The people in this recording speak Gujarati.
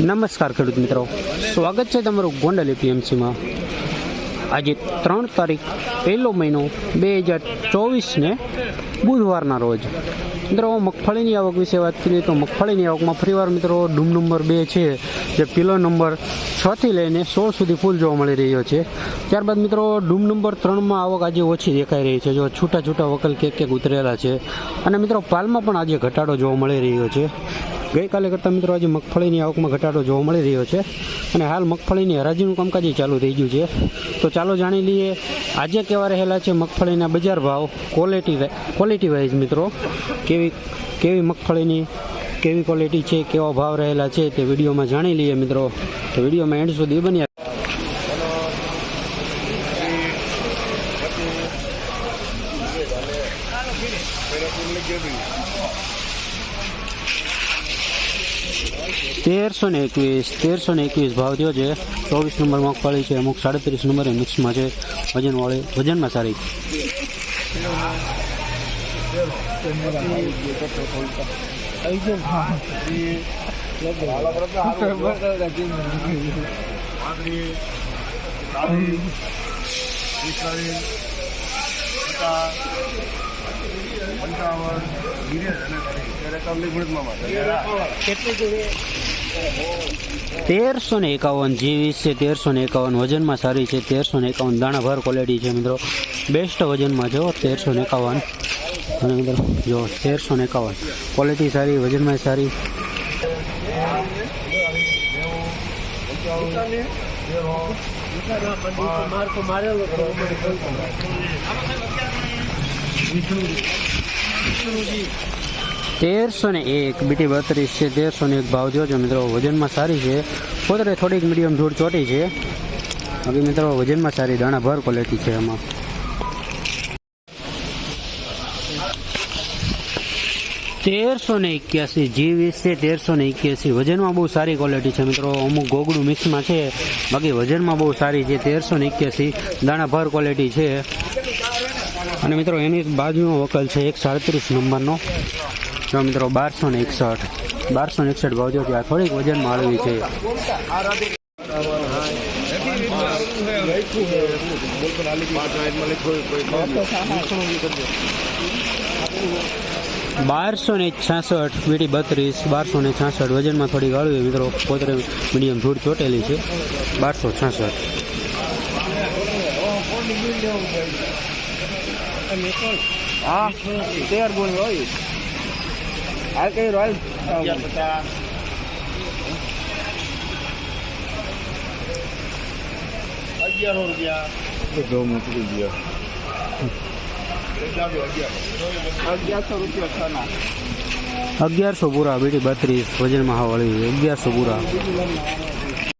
નમસ્કાર ખેડૂત મિત્રો. સ્વાગત છે તમારું ગોંડલ એપીએમસીમાં. આજે ત્રણ તારીખ પહેલો મહિનો બે હજાર ચોવીસને બુધવારના રોજ. મિત્રો, મગફળીની આવક વિશે વાત કરીએ તો મગફળીની આવકમાં ફરીવાર મિત્રો ડૂમ નંબર બે છે, જે પિલો નંબર છથી લઈને સોળ સુધી ફૂલ જોવા મળી રહ્યો છે. ત્યારબાદ મિત્રો, ડૂમ નંબર ત્રણમાં આવક આજે ઓછી દેખાઈ રહી છે. જો છૂટા છૂટા વકલ કેક કેક ઉતરેલા છે. અને મિત્રો, પાલમાં પણ આજે ઘટાડો જોવા મળી રહ્યો છે. ગઈકાલે કરતાં મિત્રો આજે મગફળીની આવકમાં ઘટાડો જોવા મળી રહ્યો છે અને હાલ મગફળીની હરાજીનું કામકાજ ચાલુ થઈ ગયું છે. તો ચાલો જાણી લઈએ, આજે કેવા રહેલા છે મગફળીના બજાર ભાવ? ક્વોલિટી ક્વોલિટી વાઇઝ મિત્રો, કેવી કેવી મગફળીની, કેવી ક્વોલિટી છે, કેવા ભાવ રહેલા છે તે વિડીયોમાં જાણી લઈએ મિત્રો. તો વિડીયોમાં એન્ડ સુધી બન્યા તેરસો ને એકવીસ, તેરસો ને એકવીસ ભાવ થયો છે. ચોવીસ નંબર મગફળી છે. અમુક સાડત્રીસ નંબરે મિક્સમાં છે. વજનવાળી વજનમાં સારી. તેરસો ને એકાવન જીવીસ છે, તેરસો ને એકાવન વજનમાં સારી છે, તેરસો ને એકાવન દાણા ભર ક્વોલિટી છે મિત્રો. બેસ્ટ વજનમાં જો, તેરસો ને એકાવન. અને મિત્રો, જો, તેરસો ને એકાવન. ક્વોલિટી સારી, વજનમાં સારી. તેરસો ને એક, બીટી બત્રીસ છે, તેરસો ને એક ભાવ જોજો મિત્રો, વજનમાં સારી છે. પોતે થોડીક મીડિયમ ધૂળ ચોટી છે. બાકી મિત્રો, વજનમાં સારી, દાણા ભર ક્વોલિટી છે એમાં તેરસો ને એક્યાસી, જી વીસ છે તેરસો ને એક્યાસી. વજનમાં બહુ સારી ક્વોલિટી છે મિત્રો, અમુક ગોગડું મિક્સમાં છે. બાકી વજનમાં બહુ સારી છે, તેરસો ને એક્યાસી. દાણા ભર ક્વોલિટી છે. અને મિત્રો, એની બાજુનો વકલ છે એક સાડત્રીસ નંબરનો. જો મિત્રો, બારસો ને એકસઠ. બારસો ને એકસઠ ભાવ જો આ થોડીક વજનમાં માળવી છે. બારસો ને છાસઠ વીટી બત્રીસ, બારસો ને છાસઠ વજનમાં થોડી ગાળવી મિત્રો. પોતે મીડિયમ ધૂળ ચોટેલી છે. બારસો છાસઠ. હા. તેર ગુણ હોય. કઈ અગિયારો રૂપિયા. અગિયારસો રૂપિયા છના અગિયારસો પૂરા બેટી બત્રીસ વજનમાં હા અગિયારસો પૂરા.